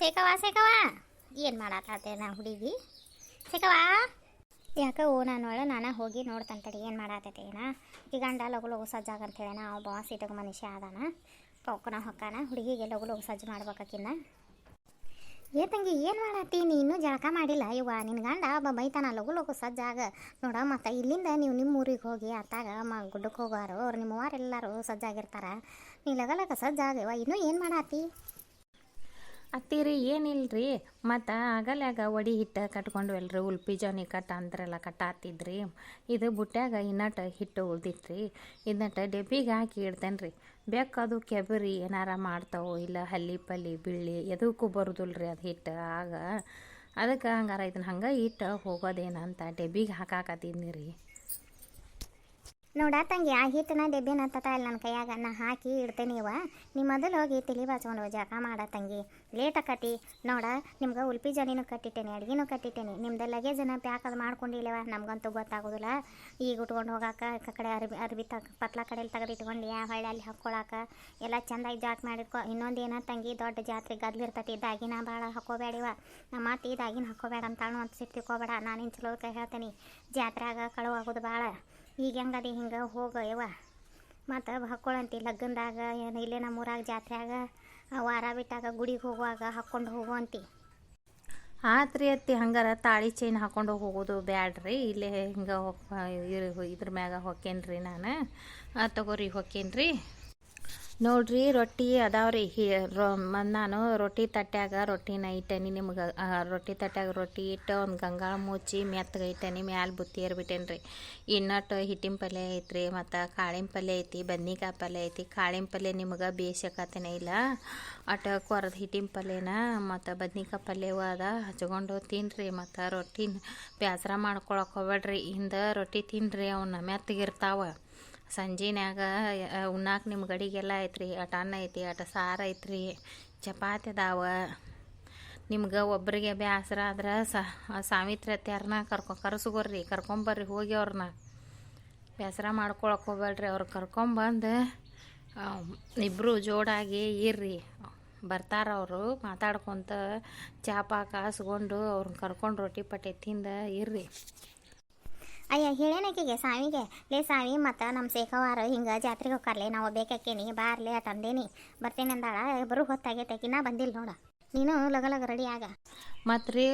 ಸೇಕವಾ ಸೇಕವಾ ಏನು ಮಾಡತ್ತಾತೆ ನಾ ಹುಡುಗಿ? ಸೇಕವಾ ಯಾಕೆ ಓ ನಾನು ಒಳ್ಳೆ ನಾನು ಹೋಗಿ ನೋಡ್ತಂತಡಿ ಏನು ಮಾಡತ್ತೈತೆ ಏನ? ಈ ಗಂಡ ಲಗು ಲಗು ಸಜ್ಜಾಗ ಅಂತ ಹೇಳಿ ನಾವು ಬಾಸ್ ಇದಾಗ ಮನುಷ್ಯ ಅದಾನ? ಪೊಕ್ಕನ ಹೊಕ್ಕಾನ? ಹುಡುಗಿಗೆ ಲಗು ಲಗು ಸಜ್ಜು ಮಾಡ್ಬೇಕಿನ್ನ ಏ ತಂಗಿ, ಏನು ಮಾಡತ್ತಿ? ನೀ ಇನ್ನೂ ಜಳಕ ಮಾಡಿಲ್ಲ? ಇವ ನಿನ್ನ ಗಂಡ ಒಬ್ಬ ಬೈತಾನ, ಲಗು ಲಗು ಸಜ್ಜಾಗ ನೋಡ, ಮತ್ತು ಇಲ್ಲಿಂದ ನೀವು ನಿಮ್ಮ ಊರಿಗೆ ಹೋಗಿ ಅತ್ತಾಗ ಮ ಗುಡ್ಡಕ್ಕೆ ಹೋಗೋರು, ಅವ್ರು ನಿಮ್ಮವಾರೆಲ್ಲರೂ ಸಜ್ಜಾಗಿರ್ತಾರ ನೀ ಲಗ ಲಗ ಸಜ್ಜಾಗ ಇವ ಇನ್ನೂ ಏನು ಮಾಡತ್ತಿ? ಅತ್ತೀರಿ ರೀ ಮತ್ತು ಆಗಲ್ಯಾಗ ಒಡಿ ಹಿಟ್ಟು ಕಟ್ಕೊಂಡ್ವಲ್ರಿ ಉಲ್ಪಿ ಜೋನಿ ಕಟ್ಟ ಅಂದ್ರಲ್ಲ ಕಟ್ಟಾತಿದ್ರಿ. ಇದು ಬುಟ್ಯಾಗ ಇನ್ನಟ ಹಿಟ್ಟು ಉಳ್ದಿತ್ರಿ. ಇನ್ನಟ್ಟು ಡೆಬ್ಬಿಗೆ ಹಾಕಿ ಇಡ್ತೇನೆ ರೀ ಬೇಕಾದು ಕೆಬರಿ ಏನಾರ ಮಾಡ್ತಾವು ಇಲ್ಲ ಹಲ್ಲಿ ಪಲ್ಲಿ ಬಿಳ್ಳಿ ಎದಕ್ಕೂ ಬರೋದಿಲ್ರಿ ಅದು ಹಿಟ್ಟು. ಆಗ ಅದಕ್ಕೆ ಹಂಗಾರ ಇದನ್ನ ಹಂಗೆ ಇಟ್ಟು ಹೋಗೋದೇನಂತ ಡೆಬ್ಬಿಗೆ ಹಾಕಾಕತ್ತಿದ್ನಿ ರೀ ನೋಡ ತಂಗಿ, ಆ ಹಿಟ್ಟನ ಡೆಬ್ಬಿನ ತತ ಇಲ್ಲ ನನ್ನ ಕೈಯಾಗ. ನಾ ಹಾಕಿ ಇಡ್ತೇನೆ ಇವ. ನೀ ಮೊದಲು ಹೋಗಿ ತಿಳಿ ಬಾಚ್ಕೊಂಡು ಜಳಕ ಮಾಡ ತಂಗಿ. ಲೇಟ್ ಆಕತಿ ನೋಡ, ನಿಮ್ಗೆ ಉಲ್ಪಿ ಜನಿನೂ ಕಟ್ಟಿಟ್ಟೇನೆ, ಅಡ್ಗಿನೂ ಕಟ್ಟಿಟ್ಟೇನೆ. ನಿಮ್ದು ಲಗೇಜನ ಪ್ಯಾಕ್ ಅದು ಮಾಡ್ಕೊಂಡಿಲ್ಲವ ನಮ್ಗಂತೂ ಗೊತ್ತಾಗೋದಿಲ್ಲ. ಈಗ ಉಟ್ಕೊಂಡು ಹೋಗಾಕ ಕಡೆ ಅರ್ಬಿ ಅರ್ಬಿ ತಗ ಪತ್ಲ ಕಡೆಯಲ್ಲಿ ತೆಗೆದು ಇಟ್ಕೊಂಡು ಯಾ ಹೊಳ್ಳಿ ಅಲ್ಲಿ ಹಾಕ್ಕೊಳಕ ಎಲ್ಲ ಚಂದಾಗಿ ಜಾಕ್ ಮಾಡಿಟ್ಕೊ. ಇನ್ನೊಂದು ಏನೋ ತಂಗಿ, ದೊಡ್ಡ ಜಾತ್ರೆ ಗದ್ಲಿರ್ತತಿ ದಾಗಿನ ಭಾಳ ಹಾಕೋಬೇಡಿವ ನಮ್ಮ ಮಾತು ಈ ದಾಗಿನ ಹಾಕೋಬೇಡ ಅಂತಾಳು ಅಂತ ಸಿಕ್ತಿಕೋಬೇಡ ನಾನು ಚಲೋ ಕೈ ಹೇಳ್ತೀನಿ. ಜಾತ್ರೆಯಾಗ ಕಳುವಾಗೋದು ಭಾಳ ಈಗ ಹೆಂಗದಿ ಹಿಂಗೆ ಹೋಗ ಯವ್ವ ಮತ್ತು ಹಾಕ್ಕೊಳಂತಿ ಲಗ್ನದಾಗ, ಏನು ಇಲ್ಲೇ ನಮ್ಮೂರಾಗ ಜಾತ್ರೆಯಾಗ ವಾರ ಬಿಟ್ಟಾಗ ಗುಡಿಗೆ ಹೋಗುವಾಗ ಹಾಕ್ಕೊಂಡು ಹೋಗುವಂತಿ ಆತ್ರಿ ಅತ್ತಿ, ಹಂಗಾರ ತಾಳಿ ಚೈನ್ ಹಾಕೊಂಡು ಹೋಗೋದು ಬ್ಯಾಡ್ರಿ. ಇಲ್ಲೇ ಹಿಂಗೆ ಇದ್ರ ಮ್ಯಾಗ ಹೊಕ್ಕೇನ್ರಿ ನಾನು. ತಗೋರಿ ಹೊಕ್ಕೇನ್ರಿ. ನೋಡ್ರಿ ರೊಟ್ಟಿ ಅದಾವ್ರಿ ಹಿ, ರೊ ನಾನು ರೊಟ್ಟಿ ತಟ್ಯಾಗ ರೊಟ್ಟಿನ ಇಟ್ಟೇನಿ ನಿಮ್ಗೆ. ರೊಟ್ಟಿ ತಟ್ಯಾಗ ರೊಟ್ಟಿ ಇಟ್ಟು ಒಂದು ಗಂಗಾಳ ಮುಚ್ಚಿ ಮೆತ್ತಗೆ ಇಟ್ಟೇನಿ, ಮ್ಯಾಲೆ ಬುತ್ತಿ ಏರ್ಬಿಟ್ಟೇನ್ರಿ ಇನ್ನಟ್ಟು ಹಿಟ್ಟಿನ ಪಲ್ಯ ಐತ್ರಿ, ಮತ್ತು ಕಾಳಿನ ಪಲ್ಯ ಐತಿ, ಬದ್ನಿಕಾಯಿ ಪಲ್ಯ ಐತಿ. ಕಾಳಿನ ಪಲ್ಯ ನಿಮ್ಗೆ ಬೇಯಿಸಕತ್ತೇನೆ ಇಲ್ಲ. ಅಟ ಕೊರದ ಹಿಟ್ಟಿನ ಪಲ್ಯನ ಮತ್ತು ಬದ್ನಿಕಾಯಿ ಪಲ್ಯವು ಅದ ಹಚ್ಕೊಂಡು ತಿನ್ರಿ. ಮತ್ತು ರೊಟ್ಟಿನ ಬೇಸರ ಮಾಡ್ಕೊಳಕ್ಕೆ ಹೋಗ್ಬೇಡ್ರಿ ಹಿಂದೆ ರೊಟ್ಟಿ ತಿನ್ರಿ ಅವನ್ನ ಮೆತ್ತಗಿರ್ತಾವ. ಸಂಜಿನ್ಯಾಗ ಉಣ್ಣಾಕ ನಿಮ್ಮ ಗಡಿಗೆಲ್ಲ ಐತ್ರಿ ಅಟ ಅನ್ನ ಐತಿ, ಅಟ ಸಾರು ಐತ್ರಿ, ಚಪಾತಿ ಅದಾವ. ನಿಮ್ಗೆ ಒಬ್ಬರಿಗೆ ಬೇಸರ ಆದ್ರೆ ಸಾವಿತ್ರಿ ಅತ್ಯಾರನ್ನ ಕರ್ಕೊ ಕರೆಸ್ಕೊರ್ರಿ ಕರ್ಕೊಂಬರ್ರಿ, ಹೋಗಿ ಅವ್ರನ್ನ. ಬೇಸರ ಮಾಡ್ಕೊಳಕ್ಕೆ ಹೋಗ್ಬೇಡ್ರಿ ಅವ್ರು ಕರ್ಕೊಂಬಂದು ಇಬ್ಬರು ಜೋಡಾಗಿ ಇರ್ರಿ. ಬರ್ತಾರ ಅವರು, ಮಾತಾಡ್ಕೊತ ಚಾಪ ಕಾಸ್ಕೊಂಡು ಅವ್ರನ್ನ ಕರ್ಕೊಂಡು ರೊಟ್ಟಿ ಪಟ್ಟಿ ತಿಂದ ಇರ್ರಿ. ಅಯ್ಯ ಹೇಳೇನಕಿಗೆ ಸಾವಿಗೆ? ಲೇ ಸಾವಿ, ಮತ್ತು ನಮ್ಮ ಶೇಖವಾರ ಹಿಂಗೆ ಜಾತ್ರೆಗೆ ಹೋಗ್ಕಾರ್ಲೆ, ನಾವು ಬೇಕಾಕೇನಿ ಬಾರ್ಲೆ ತಂದೇನಿ. ಬರ್ತೇನೆ ಅಂದಾಳ, ಬರೋ ಹೊತ್ತಾಗೈತೆ ನಾ ಬಂದಿಲ್ಲ ನೋಡ. ನೀನು ಲಗ ಲಗ ರೆಡಿ ಆಗ. ಮತ್ತು ರೀ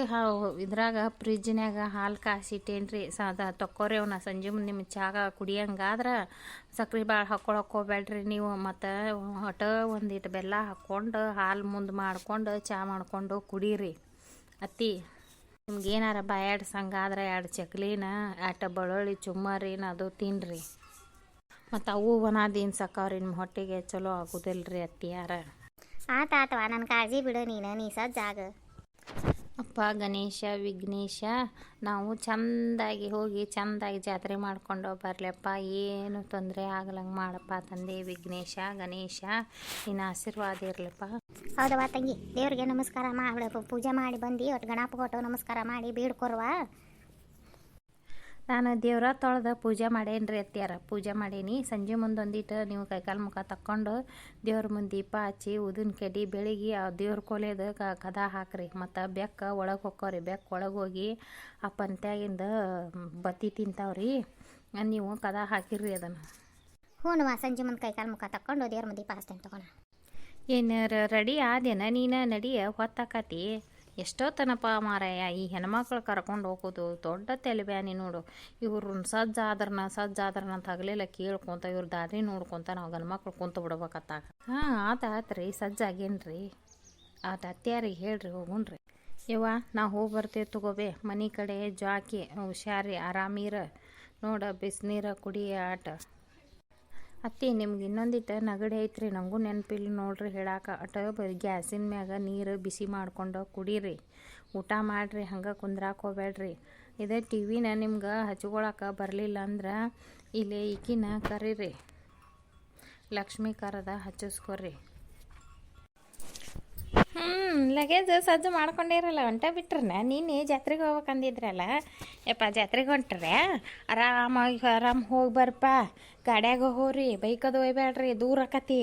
ಇದ್ರಾಗ ಫ್ರಿಜ್ನ್ಯಾಗ ಹಾಲು ಕಾಸಿಟ್ಟೇನ್ರಿ, ಸದ ತೊಕ್ಕೋರಿ ಅವನ್ನ ಸಂಜೆ ಮುಂದೆ ನಿಮ್ಮ ಚಾಗ ಕುಡಿಯಂಗಾದ್ರೆ ಸಕ್ರೆ ಭಾಳ ಹಾಕ್ಕೊಳ ಹಾಕೋಬೇಡ್ರಿ ನೀವು. ಮತ್ತು ಹೊಟ ಒಂದಿಟ್ಟು ಬೆಲ್ಲ ಹಾಕ್ಕೊಂಡು ಹಾಲು ಮುಂದೆ ಮಾಡ್ಕೊಂಡು, ಚಾ ಮಾಡ್ಕೊಂಡು ಕುಡೀರಿ. ಅತ್ತಿ. ನಿಮ್ಗೆ ಏನಾರ ಬಾಯಾಡ್ ಸಂಗಾದ್ರೆ ಎರಡು ಚಕ್ಲಿನ ಆಟ ಬೆಳ್ಳುಳ್ಳಿ ಚುಮ್ಮರಿನ ಅದು ತಿನ್ರಿ. ಮತ್ತು ಅವು ಒನಾದೀನ್ ಸಕ್ಕವ್ರಿ ನಿಮ್ಮ ಹೊಟ್ಟೆಗೆ ಚಲೋ ಆಗೋದಿಲ್ರಿ ಅತ್ತಿಯಾರ. ಆತ ಆತವಾ ನನ್ನ ಕಾಳಜಿ ಬಿಡು ನೀನು, ನೀ ಸಜ್ಜಾಗ. ಅಪ್ಪ, ಗಣೇಶ, ವಿಘ್ನೇಶ, ನಾವು ಚಂದಾಗಿ ಹೋಗಿ ಚಂದಾಗಿ ಜಾತ್ರೆ ಮಾಡ್ಕೊಂಡು ಬರ್ಲಪ್ಪ. ಏನು ತೊಂದರೆ ಆಗಲಂಗೆ ಮಾಡಪ್ಪ ತಂದೆ, ವಿಘ್ನೇಶ, ಗಣೇಶ. ನಿನ್ನ ಆಶೀರ್ವಾದ ಇರಲಪ್ಪ. ಹೌದವ ತಂಗಿ, ದೇವ್ರಿಗೆ ನಮಸ್ಕಾರ ಮಾಡಿ ಪೂಜೆ ಮಾಡಿ ಬಂದು, ಒಟ್ಟು ಗಣಪ ಕೊಟ್ಟು ನಮಸ್ಕಾರ ಮಾಡಿ ಬೀಡ್ಕೊರ್ವ. ನಾನು ದೇವ್ರ ತೊಳೆದು ಪೂಜೆ ಮಾಡೇನ್ರಿ ಅತ್ತಿಯಾರ. ಪೂಜೆ ಮಾಡೇನಿ. ಸಂಜೆ ಮುಂದೆ ಒಂದಿಟ್ಟು ನೀವು ಕೈಕಾಲು ಮುಖ ತಕ್ಕೊಂಡು ದೇವ್ರ ಮುಂದೆ ದೀಪ ಹಚ್ಚಿ ಉದಿನ ಕೆಡಿ ಬೆಳಿಗ್ಗೆ ಆ ದೇವ್ರ ಕೊಲೆದು ಕದ ಹಾಕ್ರಿ. ಮತ್ತು ಬೆಕ್ಕ ಒಳಗೆ ಹೊಕ್ಕವ್ರಿ ಬೆಕ್ಕ ಒಳಗೆ ಹೋಗಿ ಆ ಪಂತ್ಯಾಗಿಂದ ಬತ್ತಿ ತಿಂತಾವ್ರಿ. ನೀವು ಕದ ಹಾಕಿರ್ರಿ ಅದನ್ನು. ಹ್ಞೂ ಸಂಜೆ ಮುಂದೆ ಕೈಕಾಲು ಮುಖ ತಕ್ಕೊಂಡು ದೇವ್ರ ಮುಂದೆ ದೀಪ ಹಚ್ತೇನೆ ತಗೋಣ. ಏನು ರೆಡಿ ಆದೇನ ನೀನು ನಡಿಯ? ಹೊತ್ತಾಕತಿ? ಎಷ್ಟೊತ್ತನಪ್ಪ ಮಾರಾಯ, ಈ ಹೆಣ್ಮಕ್ಳು ಕರ್ಕೊಂಡು ಹೋಗೋದು ದೊಡ್ಡ ತಲೆಬ್ಯಾನಿ ನೋಡು. ಇವ್ರು ಸಜ್ಜ ಆದ್ರನ ಸಜ್ಜ ಆದ್ರನ ಅಂತ ಹಗಲೆಲ್ಲ ಕೇಳ್ಕೊಂತ, ಇವ್ರ ದಾರಿ ನೋಡ್ಕೊಂತ ನಾವು ಗಂಡು ಮಕ್ಳು ಕುಂತು ಬಿಡ್ಬೇಕತ್ತಾಗ. ಹಾಂ, ಆತ ಆತ್ರಿ ಸಜ್ಜಾಗೇನ್ರಿ ಆತ ಅತ್ಯಾರಿಗೆ ಹೇಳ್ರಿ, ಹೋಗುಣ್ರಿ. ಯವ್ವ, ನಾ ಹೋಗಿ ಬರ್ತೇವೆ ತಗೋಬೇ ಮನೆ ಕಡೆ ಜಾಕಿ, ಹುಷಾರಿ ಆರಾಮಿರ ನೋಡ, ಬಿಸಿನೀರ ಕುಡಿ ಆಟ. ಅತ್ತಿ, ನಿಮ್ಗೆ ಇನ್ನೊಂದಿಟ್ಟು ನಗಡಿ ಐತ್ರಿ ನನಗೂ ನೆನಪಿಲ್ಲ ನೋಡ್ರಿ ಹೇಳಾಕ. ಅಟ ಗ್ಯಾಸಿನ ಮ್ಯಾಗ ನೀರು ಬಿಸಿ ಮಾಡ್ಕೊಂಡು ಕುಡೀರಿ. ಊಟ ಮಾಡಿರಿ, ಹಂಗೆ ಕುಂದ್ರಾಕ ಹೋಗ್ಬೇಡ್ರಿ ಇದೇ ಟಿ ವಿನ ನಿಮ್ಗೆ ಹಚ್ಕೊಳಕ್ಕೆ ಬರಲಿಲ್ಲ ಅಂದ್ರೆ ಇಲ್ಲಿ ಈಕಿನ ಕರೀರಿ. ಲಕ್ಷ್ಮೀ ಕರದ ಹಚ್ಚಿಸ್ಕೊರಿ. ಹ್ಞೂ ಲಗೇಜ್ ಸಜ್ಜು ಮಾಡ್ಕೊಂಡಿರಲ್ಲ ಹೊಂಟ ಬಿಟ್ರನ. ನೀನು ಜಾತ್ರೆಗೆ ಹೋಗ್ಬೇಕಂದಿದ್ರಲ್ಲ ಯಪ್ಪ, ಜಾತ್ರೆಗೆ ಹೊಂಟ್ರೆ ಆರಾಮಾಗಿ ಆರಾಮ್ ಹೋಗಿ ಬರ್ಪ. ಗಾಡ್ಯಾಗ ಹೋಗ್ರಿ, ಬೈಕದ ಒಯ್ಬೇಡ್ರಿ ದೂರ ಆಕತಿ.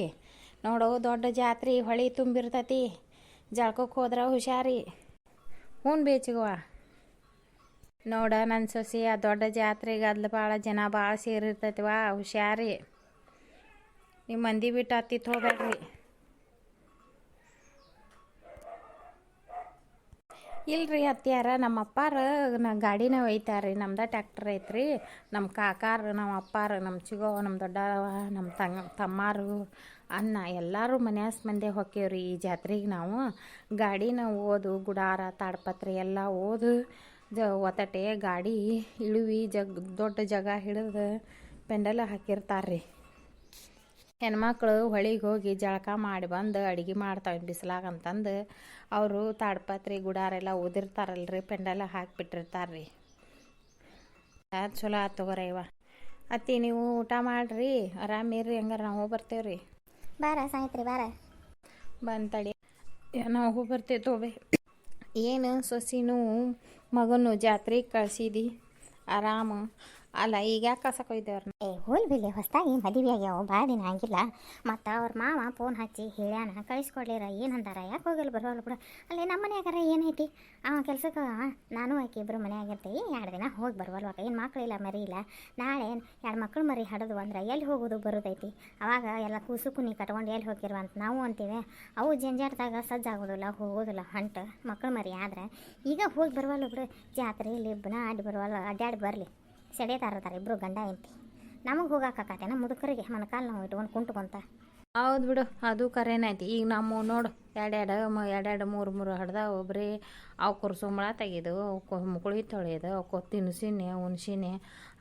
ನೋಡು, ದೊಡ್ಡ ಜಾತ್ರೆ, ಹೊಳಿ ತುಂಬಿರ್ತತಿ. ಜಳ್ಕೊಕ್ಕೆ ಹೋದ್ರೆ ಹುಷಾರಿ. ಹ್ಞೂ ಬೇಚಿಗುವ ನೋಡ ನನ್ನ ಸೊಸಿ, ಆ ದೊಡ್ಡ ಜಾತ್ರೆಗೆ ಅದ್ಲ ಭಾಳ ಜನ ಭಾಳ ಸೇರಿರ್ತತಿವಾ, ಹುಷಾರಿ. ನಿಮ್ಮ ಮಂದಿ ಬಿಟ್ಟು ಹತ್ತಿತ್ತು ಹೋಗ್ಬೇಡ್ರಿ ಇಲ್ರಿ ಅತ್ಯಾರ ನಮ್ಮ ಅಪ್ಪಾರ ನಾ ಗಾಡಿನ ಒಯ್ತಾರ್ರಿ, ನಮ್ದು ಟ್ಯಾಕ್ಟರ್ ಐತ್ರಿ. ನಮ್ಮ ಕಾಕಾರ ನಮ್ಮ ಅಪ್ಪಾರ ನಮ್ಮ ಚಿಗೋ ನಮ್ಮ ದೊಡ್ಡವ ನಮ್ಮ ತಂಗ, ತಮ್ಮಾರು ಅನ್ನ ಎಲ್ಲರೂ ಮನ್ಯಾಸ್ ಮಂದಿ ಹೊಕ್ಕೇವ್ರಿ ಈ ಜಾತ್ರೆಗೆ ನಾವು. ಗಾಡಿನ ಓದು, ಗುಡಾರ, ತಾಡ್ಪತ್ರೆ ಎಲ್ಲ ಓದು, ಜ ಒತ್ತಟೆ, ಗಾಡಿ, ಇಳುವಿ, ಜಗ್, ದೊಡ್ಡ ಜಾಗ ಹಿಡಿದು ಪೆಂಡಲ ಹಾಕಿರ್ತಾರ್ರಿ. ಹೆಣ್ಮಕ್ಳು ಹೊಳಿಗೆ ಹೋಗಿ ಜಳಕ ಮಾಡಿ ಬಂದು ಅಡುಗೆ ಮಾಡ್ತಾವೆ ಬಿಸಿಲಾಗ ಅಂತಂದು. ಅವರು ತಾಡ್ಪತ್ರಿ ಗುಡಾರೆಲ್ಲ ಓದಿರ್ತಾರಲ್ರಿ ಪೆಂಡೆಲ್ಲ ಹಾಕಿಬಿಟ್ಟಿರ್ತಾರ್ರಿ. ಅದು ಚಲೋ ಆತು ತಗೋರ ಇವ ಅತ್ತಿ ನೀವು ಊಟ ಮಾಡಿರಿ ಆರಾಮಿರ್ರಿ ಹಂಗಾರೆ ನಾವು ಹೋಗಿ ರೀ ಬಾರ ಸಾಯ್ತ್ರಿ ಬಾರ. ಬಂತಡಿ ನಾವು ಹೋಗಿ ಬರ್ತೇವೆ ತೋಬೆ ಏನು ಸೊಸಿನೂ ಮಗನು ಜಾತ್ರೆಗೆ ಕಳ್ಸಿದಿ ಆರಾಮ. ಅಲ್ಲ, ಈಗ ಯಾಕೆ ಕಸಕ್ಕೆ ಒಯ್ದೇವ್ರ ಏ, ಹೋಲ್ ಬಿಲ್ಲಿ, ಹೊಸ್ದಾಗಿ ಮದುವೆ ಆಗ್ಯಾವ ಭಾಳ ದಿನ ಆಗಿಲ್ಲ. ಮತ್ತು ಅವ್ರ ಮಾವ ಫೋನ್ ಹಚ್ಚಿ ಹೇಳ್ಯಾನ ಕಳಿಸ್ಕೊಡ್ಲಿರ ಏನು ಅಂದಾರ ಯಾಕೆ ಹೋಗಲ್ಲ? ಬರೋಲ್ಲ ಬಿಡು. ಅಲ್ಲಿ ನಮ್ಮ ಮನ್ಯಾಗಾರ ಏನೈತಿ ಅವ ಕೆಲ್ಸಕ್ಕೆ ನಾನು ಆಕೆ ಇಬ್ಬರು ಮನೆಯಾಗಿರ್ತೀವಿ. ಎರಡು ದಿನ ಹೋಗಿ ಬರುವಲ್ವಾಗ ಏನು ಮಕ್ಕಳಿಲ್ಲ ಮರಿ ಇಲ್ಲ ನಾಳೆ ಎರಡು ಮಕ್ಕಳು ಮರಿ ಹಡದು ಅಂದ್ರೆ ಎಲ್ಲಿ ಹೋಗೋದು ಬರೋದೈತಿ? ಅವಾಗ ಎಲ್ಲ ಕೂಸು ಕುನಿ ಕಟ್ಕೊಂಡು ಎಲ್ಲಿ ಹೋಗಿರುವ ಅಂತ ನಾವು ಅಂತೀವಿ. ಅವು ಜಂಜಾಟದಾಗ ಸಜ್ಜಾಗೋದಿಲ್ಲ ಹೋಗೋದಿಲ್ಲ ಹೊಂಟ ಮಕ್ಕಳು ಮರಿ ಆದ್ರೆ. ಈಗ ಹೋಗಿ ಬರುವಲ್ಲ ಬಿಡು. ಜಾತ್ರೆ ಇಲ್ಲಿ ಇಬ್ಬನ ಅಡ್ಡಿ ಬರುವಲ್ಲ ಅಡ್ಡಾಡಿ ಬರಲಿ. ಸೆಡೆತಾರತಾರ ಇಬ್ಬರು ಗಂಡ ಹೆಂಡ್ತಿ. ನಮಗೆ ಹೋಗಾಕತ್ತೇನ ಮುದುಕರಿಗೆ ಮೊಣಕಾಲು ನಾವು ಇಟ್ಕೊಂಡು ಕುಂಟ್ಕೊಂತ ಹೌದು ಬಿಡು, ಅದು ಕರೆನೈತಿ ಈಗ ನಮ್ಮ ನೋಡು, ಎರಡೆರಡು ಮ, ಎರಡೆರಡು, ಮೂರು ಮೂರು ಹಡ್ದ ಒಬ್ಬರಿ ಅವು ಸುಂಬಳ ತೆಗೆದು ಮುಕುಳಿ ತೊಳೆಯೋದು ಅವಕ್ಕೆ ತಿನ್ಸಿನಿ, ಉಣ್ಸಿನಿ.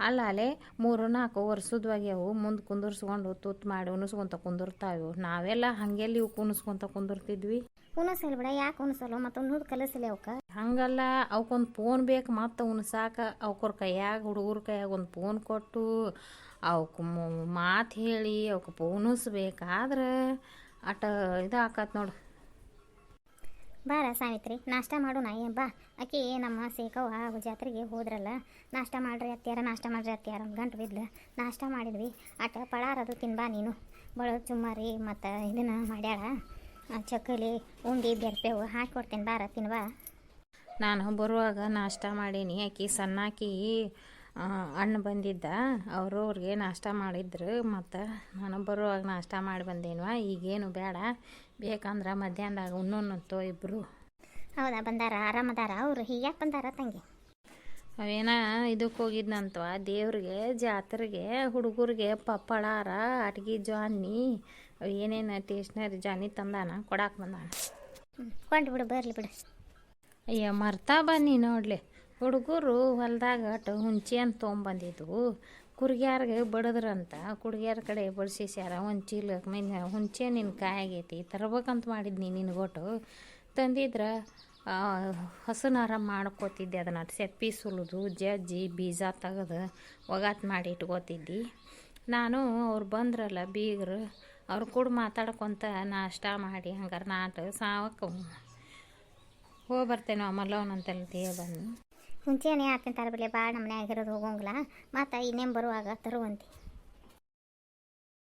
ಅಲ್ಲ ಅಲ್ಲೇ ಮೂರು, ನಾಲ್ಕು ವರ್ಷದ್ವಾಗ್ಯವು ಮುಂದೆ ಕುಂದರ್ಸ್ಕೊಂಡು ತುತ್ತು ಮಾಡಿ ಉಣಿಸ್ಕೊಂತ ಕುಂದಿರ್ತಾವೆ. ನಾವೆಲ್ಲ ಹಾಗೆಲ್ಲಿ ಇವು ಕುಣಿಸ್ಕೊಂತ ಕುಂದಿರ್ತಿದ್ವಿ? ಉಣಸಲ್ ಬಿಡ ಯಾಕೆ ಉಣಸಲ್ಲ ಮತ್ತೆ ಒಂದು ಕಲಸಲಿ ಅವಕ? ಹಂಗಲ್ಲ ಅವಕ್ಕೊಂದು ಫೋನ್ ಬೇಕು ಮತ್ತು ಉಣ್ಸಾಕ ಅವ್ರ ಕೈಯಾಗ ಹುಡುಗರ ಕೈಯಾಗ ಒಂದು ಫೋನ್ ಕೊಟ್ಟು ಅವಕ್ಕೆ ಮಾತು ಹೇಳಿ ಅವಕ್ಕೆ ಪೋಣಿಸ್ಬೇಕಾದ್ರೆ ಅಟ ಇದು ಆಕತ್ ನೋಡು. ಬಾರ ಸಾವಿತ್ರಿ ನಾಷ್ಟ ಮಾಡು ನಾ ಏನ್ ಬಾ. ಆಕೆ ನಮ್ಮ ಸೇಕವ್ವ ಜಾತ್ರೆಗೆ ಹೋದ್ರಲ್ಲ ನಾಷ್ಟ ಮಾಡ್ರಿ ಅತ್ಯಾರ ನಾಷ್ಟ ಮಾಡ್ರಿ ಅತ್ಯಾರ ಗಂಟು ಬಿದ್ಲು. ನಾಷ್ಟ ಮಾಡಿದ್ವಿ. ಅಟ ಪಳಾರದು ತಿನ್ಬಾ ನೀನು. ಬಳ ಚುಮ್ಮಾರಿ ಮತ್ತು ಇದನ್ನ ಮಾಡ್ಯಾಳ. ಚಕ್ಕಲಿ ಉಂಡಿ ಬೆರ್ಪೆವು ಹಾಕ್ಕೊಡ್ತೀನಿ ಬಾರ ತಿನ್ವಾ ನಾನು ಬರುವಾಗ ನಾಷ್ಟ ಮಾಡೀನಿ. ಆಕಿ ಸಣ್ಣಾಕಿ ಅಣ್ಣ ಬಂದಿದ್ದ. ಅವರು ಅವ್ರಿಗೆ ನಾಷ್ಟ ಮಾಡಿದ್ರು. ಮತ್ತು ನಾನು ಬರುವಾಗ ನಾಷ್ಟ ಮಾಡಿ ಬಂದೇನ್ವಾ? ಈಗೇನು ಬೇಡ. ಬೇಕಂದ್ರೆ ಮಧ್ಯಾಹ್ನದಾಗ ಉಣ್ಣೋಣಂತೋ ಇಬ್ಬರು ಹೌದಾ? ಬಂದಾರ? ಆರಾಮದಾರ ಅವರು ಹೀಗ್ಯಾಕೆ ಬಂದಾರ ತಂಗಿ? ಅವೇನ ಇದಕ್ಕೆ ಹೋಗಿದ್ನಂತವ ದೇವ್ರಿಗೆ ಜಾತ್ರೆಗೆ ಹುಡುಗರಿಗೆ ಪಪ್ಪಳಾರ ಅಟ್ಗಿ ಜಾನಿ ಏನೇನು ಟೇಸ್ನರಿ ಜಾನಿ ತಂದಾನ ಕೊಡಾಕೆ ಬಂದಾನ. ಕೊಂಡು ಬಿಡು ಬರಲಿ ಬಿಡು. ಅಯ್ಯ ಮರ್ತಾ ಬನ್ನಿ ನೋಡಲಿ. ಹುಡುಗರು ಹೊಲ್ದಾಗ ಅಟ್ ಹುಂಚಿ ಅಂತ ತೊಗೊಂಬಂದಿದ್ವು ಕುರ್ಗ್ಯಾರ್ಗೆ ಬಡದ್ರಂತ ಕುಡ್ಗ್ಯಾರ ಕಡೆ ಬಡ್ಸಿಸ್ಯಾರ ಒಂದು ಚೀಲ ಮೀನು ಹುಂಚೆ ನಿನ್ನ ಕಾಯಾಗೈತಿ ತರ್ಬೇಕಂತ ಮಾಡಿದ್ನಿ ನಿನಗೊಟ್ಟು. ತಂದಿದ್ರ ಹಸನಾರ ಮಾಡ್ಕೋತಿದ್ದೆ ಅದನ್ನು. ಸೆಪ್ಪಿ ಸುಲಿದು, ಜಜ್ಜಿ, ಬೀಜ ತೆಗೆದು ಒಗಾತ್ ಮಾಡಿ ಇಟ್ಕೋತಿದ್ದೆ. ನಾನು ಅವ್ರು ಬಂದ್ರಲ್ಲ ಬೀಗರು, ಅವ್ರು ಕೂಡ ಮಾತಾಡ್ಕೊತ ನಾಷ್ಟ ಮಾಡಿ ಹಂಗಾರೆ ನಾಟ ಸಾವಕ್ಕೆ ಹೋಗಿ ಬರ್ತೇನೆ ಮಲ್ಲವನಂತಲ್ಲಿ ಬಂದು ಮುಂಚೆನೇ ಆತಿನ ತರಬಿಲೆ ಭಾಳ ನಮ್ಮನೆ ಆಗಿರೋದು ಹೋಗಂಗಿಲ್ಲ. ಮತ್ತು ಇನ್ನೇನು ಬರುವಾಗ ತರುವಂತಿ.